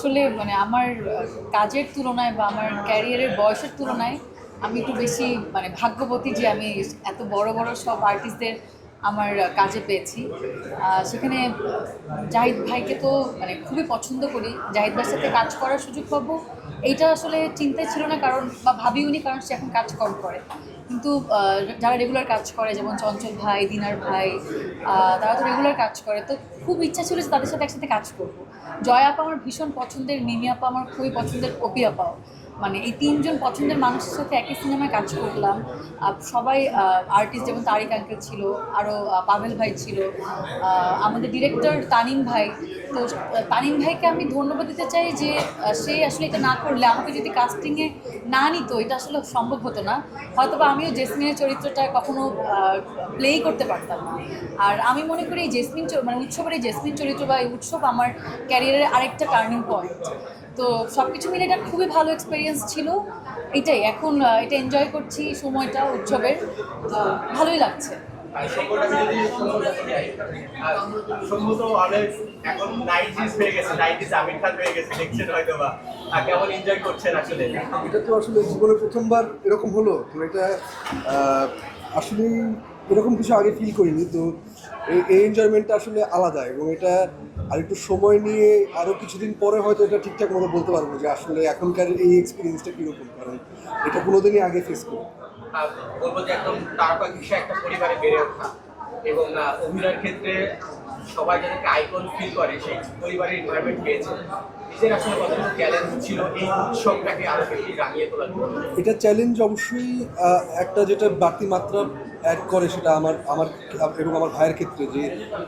আসলে মানে আমার কাজের তুলনায় বা আমার ক্যারিয়ারের বয়সের তুলনায় আমি একটু বেশি মানে ভাগ্যবতী যে আমি এত বড় বড় সব আর্টিস্টদের আমার কাজে পেয়েছি। সেখানে জাহিদ ভাইকে তো মানে খুবই পছন্দ করি। জাহিদ ভাইয়ের সাথে কাজ করার সুযোগ পাবো। এইটা আসলে চিন্তায় ছিল না কারণ বা ভাবিওনি কারণ সে এখন কাজ কম করে। কিন্তু যারা রেগুলার কাজ করে, যেমন চঞ্চল ভাই, দিনার ভাই তারা তো রেগুলার কাজ করে। তো খুব ইচ্ছা ছিল যে তাদের সাথে একসাথে কাজ করব। জয় আপা আমার ভীষণ পছন্দের, মিমি আপা আমার খুবই পছন্দের কপি আপাও। মানে এই তিনজন পছন্দের মানুষের সাথে একই সিনেমায় কাজ করলাম। সবাই আর্টিস্ট যেমন তারিক আঙ্কেল ছিল আরও পাভেল ভাই ছিল আমাদের ডিরেক্টর তানিম ভাই। তো তানিম ভাইকে আমি ধন্যবাদ দিতে চাই যে সে আসলে এটা না করলে আমাকে যদি কাস্টিংয়ে না নিত, এটা আসলে সম্ভব হতো না। হয়তো বা আমিও জেসমিনের চরিত্রটা কখনো প্লেই করতে পারতাম না। আর আমি মনে করি এই জেসমিন মানে উৎসবের এই জেসমিন চরিত্র বা এই উৎসব আমার ক্যারিয়ারের আরেকটা টার্নিং পয়েন্ট তো সব কিছু মিলে এটা খুবই ভালো এক্সপিরিয়েন্স ছিল। এটাই এখন এটা এনজয় করছি সময়টা উৎসবের। তো ভালোই লাগছে। আর সকলটা যদি আর সম্ভবত অনেক এখন নাইনটিস হয়ে গেছে নাইনটিস আমির খান হয়ে গেছে দেখছেন হয়তো বা আর কেমন এনজয় করছেন আসলে? এটা তো আসলে জীবনে প্রথমবার এরকম হলো। তো এটা আসলে এরকম কিছু আগে ফিল করিনি তো এই এনজয়মেন্টটা আসলে আলাদা এবং এটা আর একটু সময় নিয়ে আরও কিছুদিন পরে হয়তো এটা ঠিকঠাক মতো বলতে পারব যে আসলে এখনকার এই এক্সপিরিয়েন্সটা কীরকম কারণ এটা কোনোদিনই আগে ফেস করি বলব যে একদম তারকা ঘিসা একটা পরিবারে বেড়ে ওঠা এবং অভিনয়ের ক্ষেত্রে সবাই যাদেরকে আইকন ফিল করে সেই পরিবারের এনভায়রনমেন্ট পেয়েছে। নিজের আসলে কতটুকু চ্যালেঞ্জ ছিল এই উৎসবটাকে আরও বেশি রাঙিয়ে তোলার এটা চ্যালেঞ্জ অবশ্যই একটা যেটা বাড়তি মাত্রা অ্যাড করে সেটা আমার আমার, এবং আমার ভাইয়ের ক্ষেত্রে যে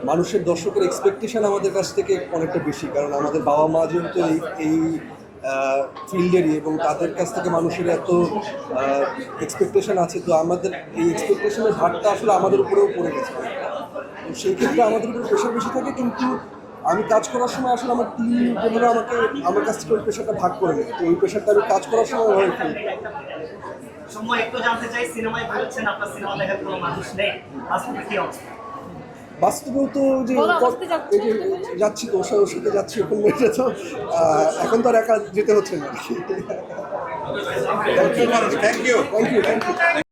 মানুষের দর্শকের এক্সপেকটেশন আমাদের কাছ থেকে অনেকটা বেশি কারণ আমাদের বাবা মা যেহেতু এই এই ফিল্ডেরই এবং তাদের কাছ থেকে মানুষের এত এক্সপেকটেশন আছে, তো আমাদের এই এক্সপেকটেশনের ভারটা আসলে আমাদের উপরেও পড়ে গেছে তো সেই ক্ষেত্রে আমাদের উপরে প্রেশার বেশি থাকে, কিন্তু আমি কাজ করার সময় আসলে আমার টিম বন্ধুরা আমাকে, আমার কাছ থেকে ওই প্রেশারটা ভাগ করে নেয় তো ওই প্রেশারটা আমি কাজ করার সময়। সময় একটু জানতে চাই সিনেমায় বলেছেন আপনার সিনেমা দেখার কোনো মানুষ নেই? বাস্তবে কি অবস্থা? বাস্তবেও তো যে যাচ্ছ। তো ওর সাথে- যাচ্ছি এখন এটা তো আহ, এখন তো আর একা যেতে হচ্ছে না। Thank you thank you thank you